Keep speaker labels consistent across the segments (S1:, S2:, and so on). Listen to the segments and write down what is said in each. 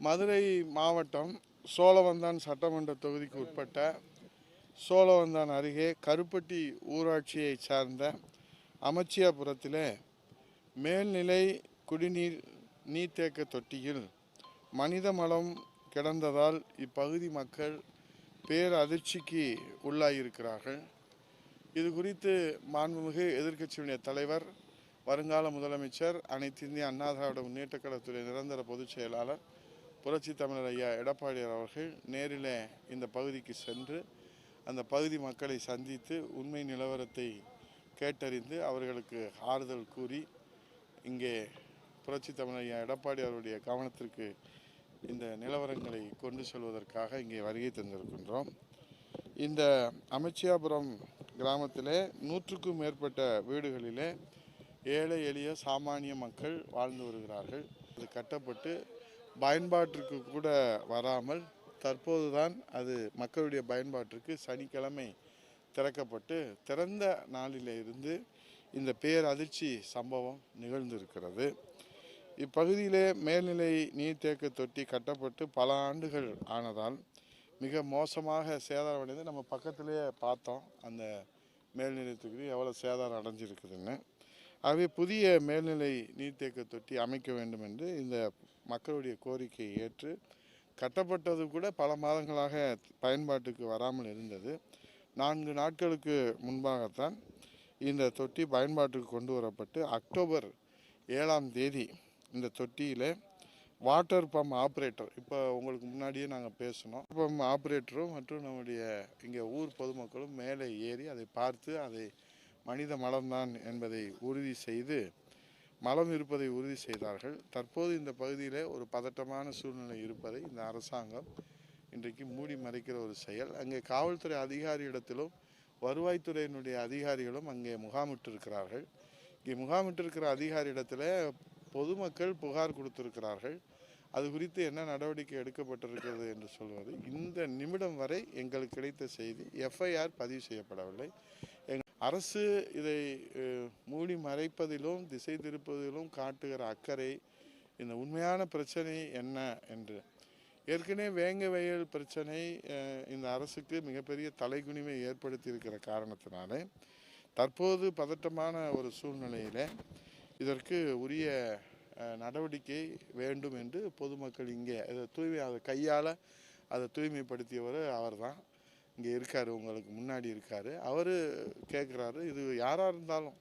S1: மதுரை மாவட்டம் சோழவந்தான் சட்டமன்ற தொகுதிக்கு உட்பட்ட சோழவந்தான் அருகே கருப்பட்டி ஊராட்சியை சார்ந்த அமைச்சியாபுரத்தில் மேல்நிலை குடிநீர் நீர்த்தேக்க தொட்டியில் மனித மலம் கிடந்ததால் இப்பகுதி மக்கள் பேர் அதிர்ச்சிக்கு உள்ளாகியிருக்கிறார்கள் இது குறித்து மாண்புமிகு எதிர்க்கட்சியினுடைய தலைவர் வருங்கால முதலமைச்சர் அனைத்து இந்திய அண்ணா திராவிட முன்னேற்றக் கழகத்துடைய நிரந்தர பொதுச் செயலாளர் புரட்சி தமிழர் ஐயா எடப்பாடியார் அவர்கள் நேரில் இந்த பகுதிக்கு சென்று அந்த பகுதி மக்களை சந்தித்து உண்மை நிலவரத்தை கேட்டறிந்து அவர்களுக்கு ஆறுதல் கூறி இங்கே புரட்சி தமிழர் ஐயா எடப்பாடி அவருடைய கவனத்திற்கு இந்த நிலவரங்களை கொண்டு செல்வதற்காக இங்கே வருகை தந்திருக்கின்றோம். இந்த அமைச்சியாபுரம் கிராமத்திலே நூற்றுக்கும் மேற்பட்ட வீடுகளிலே ஏழை எளிய சாமானிய மக்கள் வாழ்ந்து வருகிறார்கள். அது கட்டப்பட்டு பயன்பாட்டிற்கு கூட வராமல் தற்போதுதான் அது மக்களுடைய பயன்பாட்டிற்கு சனிக்கிழமை திறக்கப்பட்டு திறந்த நாளிலே இருந்து இந்த பேரதிர்ச்சி சம்பவம் நிகழ்ந்திருக்கிறது. இப்பகுதியிலே மேல்நிலை நீர்த்தேக்க தொட்டி கட்டப்பட்டு பல ஆண்டுகள் ஆனதால் மிக மோசமாக சேதாரமடைந்து நம்ம பக்கத்திலேயே பார்த்தோம். அந்த மேல்நிலையத்துக்கு எவ்வளோ சேதாரம் அடைஞ்சிருக்குதுன்னு. ஆகவே புதிய மேல்நிலை நீர்த்தேக்க தொட்டி அமைக்க வேண்டும் என்று இந்த மக்களுடைய கோரிக்கையை ஏற்று கட்டப்பட்டது கூட பல மாதங்களாக பயன்பாட்டுக்கு வராமல் இருந்தது. நான்கு நாட்களுக்கு முன்பாகத்தான் இந்த தொட்டி பயன்பாட்டுக்கு கொண்டு வரப்பட்டு அக்டோபர் ஏழாம் தேதி இந்த தொட்டியில் வாட்டர் பம்ப் ஆப்ரேட்டர் இப்போ உங்களுக்கு முன்னாடியே நாங்கள் பேசினோம். பம்ப் ஆப்ரேட்டரும் மற்றும் நம்முடைய இங்கே ஊர் பொதுமக்களும் மேலே ஏறி அதை பார்த்து அதை மனித மலம்தான் என்பதை உறுதி செய்து மலம் இருப்பதை உறுதி செய்தார்கள். தற்போது இந்த பகுதியில் ஒரு பதட்டமான சூழ்நிலை இருப்பதை இந்த அரசாங்கம் இன்றைக்கு மூடி மறைக்கிற ஒரு செயல். அங்கே காவல்துறை அதிகாரியிடத்திலும் வருவாய்த்துறையினுடைய அதிகாரிகளும் அங்கே முகாமிட்டிருக்கிறார்கள். இங்கே முகாமிட்டிருக்கிற அதிகாரியிடத்தில் பொதுமக்கள் புகார் கொடுத்திருக்கிறார்கள். அது குறித்து என்ன நடவடிக்கை எடுக்கப்பட்டிருக்கிறது என்று சொல்வது இந்த நிமிடம் வரை எங்களுக்கு கிடைத்த செய்தி எஃப்ஐஆர் பதிவு செய்யப்படவில்லை. அரசு இதை மூடி மறைப்பதிலும் திசை திருப்பதிலும் காட்டுகிற அக்கறை இந்த உண்மையான பிரச்சனை என்ன என்று. ஏற்கனவே வேங்க வயல் பிரச்சனை இந்த அரசுக்கு மிகப்பெரிய தலைகுனிவை ஏற்படுத்தி இருக்கிற காரணத்தினாலே தற்போது பதட்டமான ஒரு சூழ்நிலையில் இதற்கு உரிய நடவடிக்கை வேண்டும் என்று பொதுமக்கள் இங்கே அதை தூய்மை அதை கையால் அதை தூய்மைப்படுத்தியவர் அவர்தான். இங்கே இருக்கார் உங்களுக்கு முன்னாடி இருக்கார். அவர் கேட்குறாரு இது யாராக இருந்தாலும்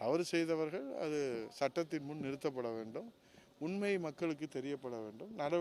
S1: தவறு செய்தவர்கள் அது சட்டத்தின் முன் நிறுத்தப்பட வேண்டும். உண்மை மக்களுக்கு தெரியப்பட வேண்டும். நடவடிக்கை